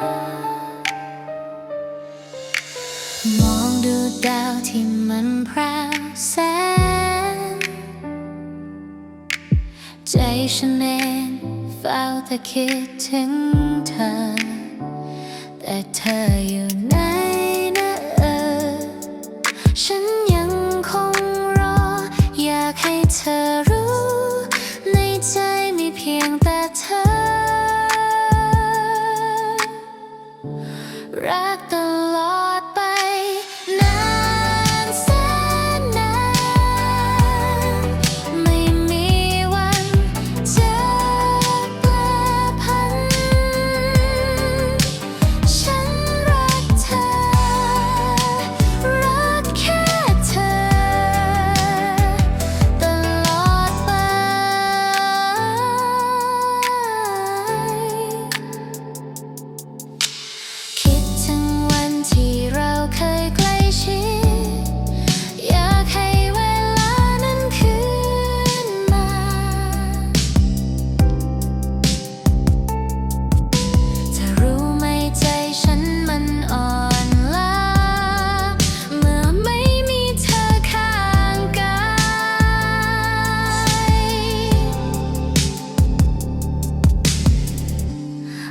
มองดูดาวที่มันพร่าแสง ใจฉันเองเฝ้าแต่คิดถึงเธอ แต่เธออยู่ไหนนะเออฉัน Wrapped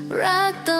rock the